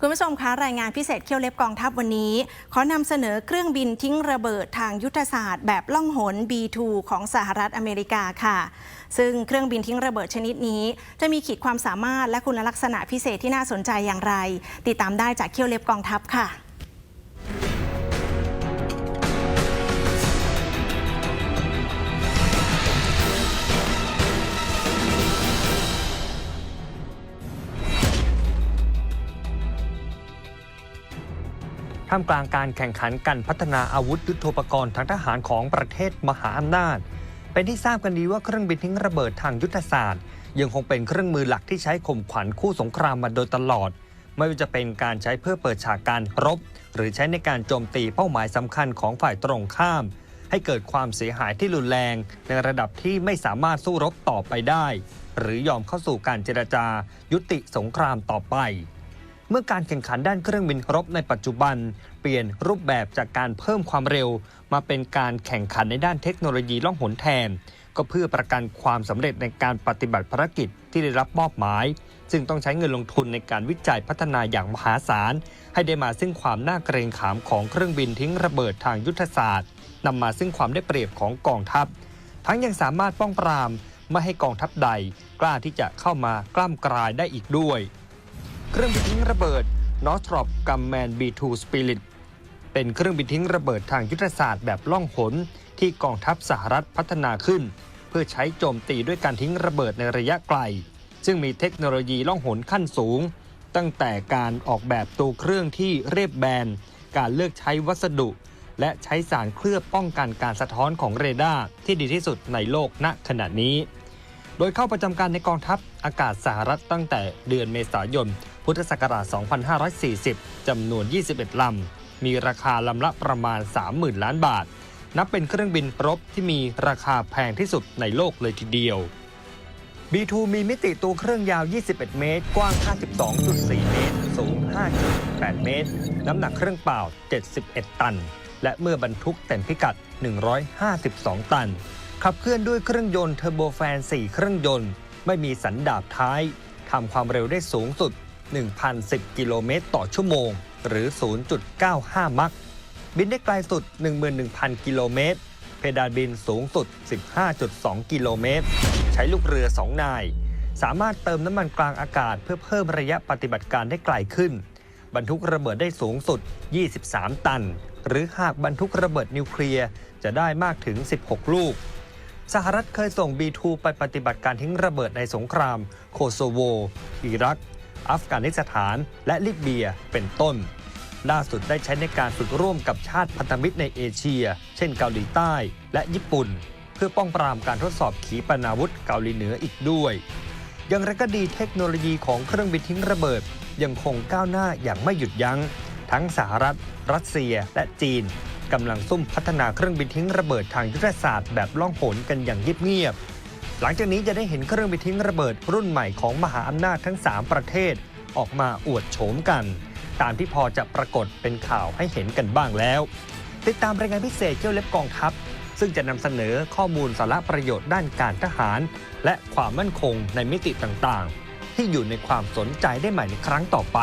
คุณผู้ชมคะรายงานพิเศษเคี่ยวเล็บกองทัพวันนี้ ขอนำเสนอเครื่องบินทิ้งระเบิดทางยุทธศาสตร์แบบล่องหน B2 ของสหรัฐอเมริกาค่ะ ซึ่งเครื่องบินทิ้งระเบิดชนิดนี้ จะมีขีดความสามารถและคุณลักษณะพิเศษที่น่าสนใจอย่างไร ติดตามได้จากเคี่ยวเล็บกองทัพค่ะ ท่ามกลางการแข่งขันกันพัฒนาอาวุธยุทโธปกรณ์ทางทหารของประเทศมหาอำนาจ เป็นที่ทราบกันดีว่าเครื่องบินทิ้งระเบิดทางยุทธศาสตร์ ยังคงเป็นเครื่องมือหลักที่ใช้ข่มขวัญคู่สงครามมาโดยตลอด ไม่ว่าจะเป็นการใช้เพื่อเปิดฉากการรบ หรือใช้ในการโจมตีเป้าหมายสำคัญของฝ่ายตรงข้าม ให้เกิดความเสียหายที่รุนแรง ในระดับที่ไม่สามารถสู้รบต่อไปได้ หรือยอมเข้าสู่การเจรจายุติสงครามต่อไป เมื่อการแข่งขันด้านเครื่องบินรบในปัจจุบัน เปลี่ยนรูปแบบจากการเพิ่มความเร็ว มาเป็นการแข่งขันในด้านเทคโนโลยีล่องหนแทน ก็เพื่อประกันความสำเร็จในการปฏิบัติภารกิจที่ได้รับมอบหมาย ซึ่งต้องใช้เงินลงทุนในการวิจัยพัฒนาอย่างมหาศาล ให้ได้มาซึ่งความน่าเกรงขามของเครื่องบินทิ้งระเบิดทางยุทธศาสตร์นำมาซึ่งความได้เปรียบของกองทัพ ทั้งยังสามารถป้องปรามไม่ให้กองทัพใด กล้าที่จะเข้ามากล้ามกลายได้อีกด้วย เครื่องบินทิ้งระเบิด n o r t h r o p Grumman B2 Spirit เป็นเครื่องบินทิ้งระเบิดทางยุทธศาสตร์แบบล่องหนที่กองทัพสหรัฐพัฒนาขึ้น เพื่อใช้โจมตีด้วยการทิ้งระเบิดในระยะไกล ซึ่งมีเทคโนโลยีล่องหนขั้นสูง ตั้งแต่การออกแบบตัวเครื่องที่เรียบแบน การเลือกใช้วัสดุ และใช้สารเคลือบป้องกันการสะท้อนของเรดาร์ที่ดีที่สุดในโลกณขณะนี้ โดยเข้าประจำการในกองทัพอากาศสหรัฐตั้งแต่เดือนเมษายน พุทธศักราช 2540 จำนวน 21 ลำ มีราคาลำละประมาณ 30,000 ล้านบาท นับเป็นเครื่องบินรบที่มีราคาแพงที่สุดในโลกเลยทีเดียว B2 มีมิติตัวเครื่องยาว 21 เมตร กว้าง 52.4 เมตร สูง 5.8 เมตร น้ำหนักเครื่องเปล่า 71 ตัน และเมื่อบรรทุกเต็มพิกัด 152 ตัน ขับเคลื่อนด้วยเครื่องยนต์เทอร์โบแฟน 4 เครื่องยนต์ ไม่มีสันดาบท้ายทำความเร็วได้สูงสุด 1,010 กิโลเมตรต่อชั่วโมง หรือ 0.95 มัคบินได้ไกลสุด 11,000 กิโลเมตร เพดานบินสูงสุด 15.2 กิโลเมตร ใช้ลูกเรือ 2 นาย สามารถเติมน้ำมันกลางอากาศเพื่อเพิ่มระยะปฏิบัติการได้ไกลขึ้น บรรทุกระเบิดได้สูงสุด 23 ตัน หรือหากบรรทุกระเบิดนิวเคลียร์จะได้มากถึง 16 ลูก สหรัฐเคยส่ง B2 ไปปฏิบัติการทิ้งระเบิดในสงคราม โคโซโว อิรัก อัฟกานิสถาน และลิเบีย เป็นต้น ล่าสุดได้ใช้ในการฝึกร่วมกับชาติพันธมิตรในเอเชีย เช่นเกาหลีใต้และญี่ปุ่น เพื่อป้องปรามการทดสอบขีปนาวุธเกาหลีเหนืออีกด้วย อย่างไรก็ดีเทคโนโลยีของเครื่องบินทิ้งระเบิด ยังคงก้าวหน้าอย่างไม่หยุดยัง้ง ทั้งสหรัฐ รัสเซียและจีน กำลังซุ่มพัฒนาเครื่องบินทิ้งระเบิดทางยุทธศาสตร์แบบล่องหนกันอย่างเงียบๆหลังจากนี้จะได้เห็นเครื่องบินทิ้งระเบิดรุ่นใหม่ของมหาอำนาจทั้ง 3 ประเทศ ออกมาอวดโฉมกัน ตามที่พอจะปรากฏเป็นข่าวให้เห็นกันบ้างแล้ว ติดตามรายงานพิเศษเกี่ยวเล็บกองทัพซึ่งจะนำเสนอข้อมูลสาระประโยชน์ด้านการทหาร และความมั่นคงในมิติต่างๆ ที่อยู่ในความสนใจได้ใหม่ในครั้งต่อไป